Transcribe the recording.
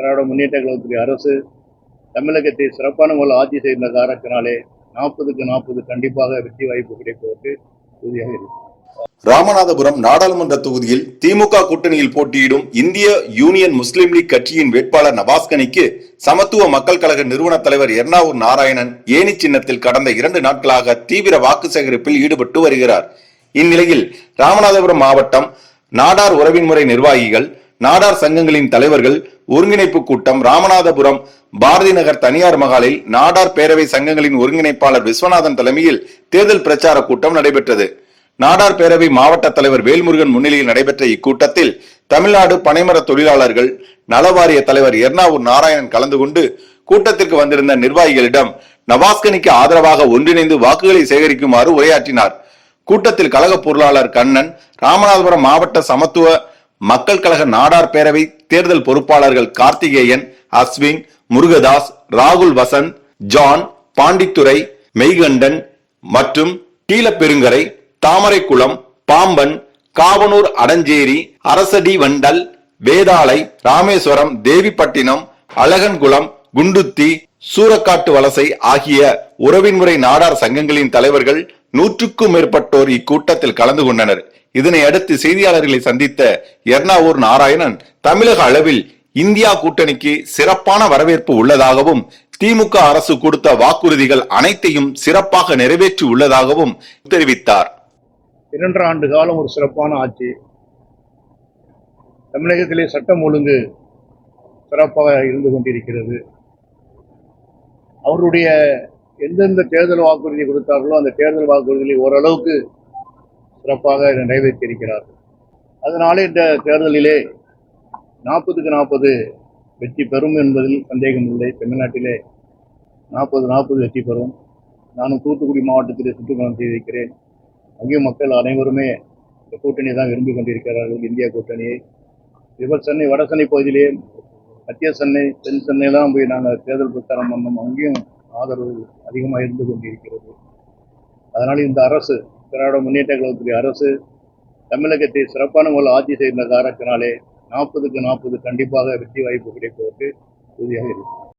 திராவிட முன்னேற்ற கழகத்துடைய அரசு தமிழகத்தை சிறப்பான முறையில் ஆட்சி செய்த காரணத்தினாலே நாற்பதுக்கு நாற்பது கண்டிப்பாக வெற்றி வாய்ப்பு கிடைப்பதற்கு உறுதியாக இருக்கும் ராமநாதபுரம் நாடாளுமன்ற தொகுதியில் திமுக கூட்டணியில் போட்டியிடும் இந்திய யூனியன் முஸ்லீம் லீக் கட்சியின் வேட்பாளர் நவாஸ்கனிக்கு சமத்துவ மக்கள் கழக நிறுவன தலைவர் எர்ணாவூர் நாராயணன் ஏணி சின்னத்தில் கடந்த இரண்டு நாட்களாக தீவிர வாக்கு சேகரிப்பில் ஈடுபட்டு வருகிறார். இந்நிலையில் ராமநாதபுரம் மாவட்டம் நாடார் உறவின் முறை நிர்வாகிகள் நாடார் சங்கங்களின் தலைவர்கள் ஒருங்கிணைப்பு கூட்டம் ராமநாதபுரம் பாரதி நகர் தனியார் மகாலில் நாடார் பேரவை சங்கங்களின் ஒருங்கிணைப்பாளர் விஸ்வநாதன் தலைமையில் தேர்தல் பிரச்சார கூட்டம் நடைபெற்றது. நாடார் பேரவை மாவட்ட தலைவர் வேல்முருகன் முன்னிலையில் நடைபெற்ற இக்கூட்டத்தில் தமிழ்நாடு பனைமர தொழிலாளர்கள் நலவாரிய தலைவர் எர்ணாவூர் நாராயணன் கலந்து கொண்டு கூட்டத்திற்கு வந்திருந்த நிர்வாகிகளிடம் நவாஸ்கனிக்கு ஆதரவாக ஒன்றிணைந்து வாக்குகளை சேகரிக்குமாறு உரையாற்றினார். கூட்டத்தில் கழக பொருளாளர் கண்ணன் ராமநாதபுரம் மாவட்ட சமத்துவ மக்கள் கழக நாடார் பேரவை தேர்தல் பொறுப்பாளர்கள் கார்த்திகேயன் அஸ்வின் முருகதாஸ் ராகுல் வசந்த் ஜான் பாண்டித்துறை மெய்கண்டன் மற்றும் கீழப்பெருங்கரை தாமரைக்குளம் பாம்பன் காவனூர் அடஞ்சேரி அரசடி வண்டல் வேதாளை ராமேஸ்வரம் தேவிப்பட்டினம் அழகன்குளம் குண்டுத்தி சூரக்காட்டு வலசை ஆகிய உறவின்முறை நாடார் சங்கங்களின் தலைவர்கள் நூற்றுக்கும் மேற்பட்டோர் இக்கூட்டத்தில் கலந்து கொண்டனர். இதனை அடுத்து செய்தியாளர்களை சந்தித்த எர்ணாவூர் நாராயணன் தமிழக அளவில் இந்தியா கூட்டணிக்கு சிறப்பான வரவேற்பு உள்ளதாகவும் திமுக அரசு கொடுத்த வாக்குறுதிகள் அனைத்தையும் சிறப்பாக நிறைவேற்றி உள்ளதாகவும் தெரிவித்தார். இரண்டரை ஆண்டு காலம் ஒரு சிறப்பான ஆட்சி. தமிழகத்திலே சட்டம் ஒழுங்கு சிறப்பாக இருந்து கொண்டிருக்கிறது. அவருடைய எந்தெந்த தேர்தல் வாக்குறுதி கொடுத்தார்களோ அந்த தேர்தல் வாக்குறுதிகளை ஓரளவுக்கு சிறப்பாக நிறைவேற்றியிருக்கிறார்கள். அதனாலே இந்த தேர்தலிலே நாற்பதுக்கு நாற்பது வெற்றி பெறும் என்பதில் சந்தேகம் இல்லை. தமிழ்நாட்டிலே நாற்பது நாற்பது வெற்றி பெறும். நானும் தூத்துக்குடி மாவட்டத்திலே சுற்றுப்பயணம் செய்திருக்கிறேன். அங்கேயும் மக்கள் அனைவருமே இந்த கூட்டணியை தான் விரும்பி கொண்டிருக்கிறார்கள் இந்தியா கூட்டணியை. இவர் சென்னை வட சென்னை பகுதியிலே மத்திய சென்னை தென் சென்னையெல்லாம் போய் நாங்கள் தேர்தல் பிரச்சாரம் பண்ணோம். அங்கேயும் ஆதரவு அதிகமாக இருந்து கொண்டிருக்கிறது. அதனால் இந்த அரசு திராவிட முன்னேற்ற கழகத்துடைய அரசு தமிழகத்தை சிறப்பான முறையில் ஆட்சி செய்த காரணத்தினாலே நாற்பதுக்கு நாற்பது கண்டிப்பாக வெற்றி வாய்ப்பு கிடைப்பதற்கு உறுதியாக இருக்கிறது